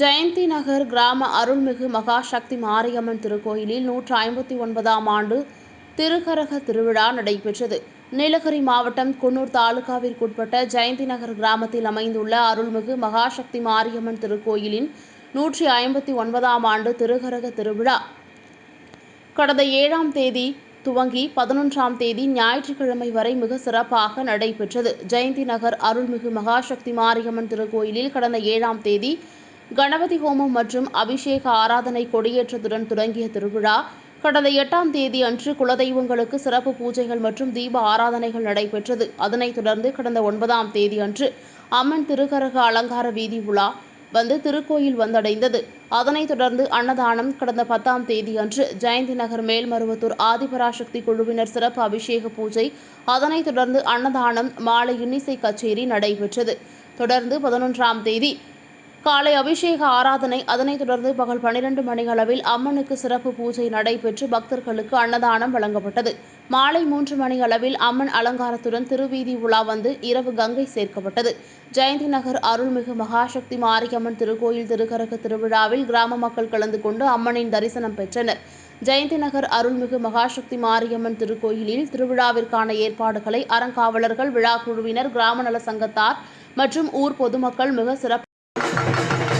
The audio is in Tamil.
ஜெயந்தி நகர் கிராம அருள்மிகு மகாசக்தி மாரியம்மன் திருக்கோயிலில் நூற்று ஐம்பத்தி ஒன்பதாம் ஆண்டு திருக்கரக திருவிழா நடைபெற்றது. நீலகிரி மாவட்டம் குன்னூர் தாலுகாவிற்குட்பட்ட ஜெயந்தி நகர் கிராமத்தில் அமைந்துள்ள அருள்மிகு மகாசக்தி மாரியம்மன் திருக்கோயிலின் நூற்றி ஐம்பத்தி ஒன்பதாம் ஆண்டு திருக்கரக திருவிழா. கடந்த ஏழாம் தேதி துவங்கி பதினொன்றாம் தேதி ஞாயிற்றுக்கிழமை வரை மிக சிறப்பாக நடைபெற்றது. ஜெயந்தி நகர் அருள்மிகு மகாசக்தி மாரியம்மன் திருக்கோயிலில் கடந்த ஏழாம் தேதி கணபதி ஹோமம் மற்றும் அபிஷேக ஆராதனை கொடியேற்றத்துடன் தொடங்கிய திருவிழா கடந்த எட்டாம் தேதி அன்று குலதெய்வங்களுக்கு சிறப்பு பூஜைகள் மற்றும் தீப ஆராதனைகள் நடைபெற்றது. அதனைத் தொடர்ந்து கடந்த ஒன்பதாம் தேதி அன்று அம்மன் திருக்கரக அலங்கார வீதி உலா வந்து திருக்கோயில் வந்தடைந்தது. அதனைத் தொடர்ந்து அன்னதானம் கடந்த பத்தாம் தேதி அன்று ஜெயந்தி நகர் மேல்மருவத்தூர் ஆதிபராசக்தி குழுவினர் சிறப்பு அபிஷேக பூஜை அதனைத் தொடர்ந்து அன்னதானம் மாலை இன்னிசை கச்சேரி நடைபெற்றது. தொடர்ந்து பதினொன்றாம் தேதி காலை அபிஷேக ஆராதனை அதனைத் தொடர்ந்து பகல் பனிரெண்டு மணிகளவில் அம்மனுக்கு சிறப்பு பூஜை நடைபெற்று பக்தர்களுக்கு அன்னதானம் வழங்கப்பட்டது. மாலை மூன்று மணி அளவில் அம்மன் அலங்காரத்துடன் திருவீதி உலா வந்து இரவு கங்கை சேர்க்கப்பட்டது. ஜெயந்தி நகர் அருள்மிகு மகாசக்தி மாரியம்மன் திருக்கோயில் திருக்கரக திருவிழாவில் கிராம மக்கள் கலந்து கொண்டு அம்மனின் தரிசனம் பெற்றனர். ஜெயந்தி நகர் அருள்மிகு மகாசக்தி மாரியம்மன் திருக்கோயிலில் திருவிழாவிற்கான ஏற்பாடுகளை அறங்காவலர்கள் விழா குழுவினர் கிராம நல சங்கத்தார் மற்றும் ஊர் பொதுமக்கள் மிக சிறப்பு Thank you.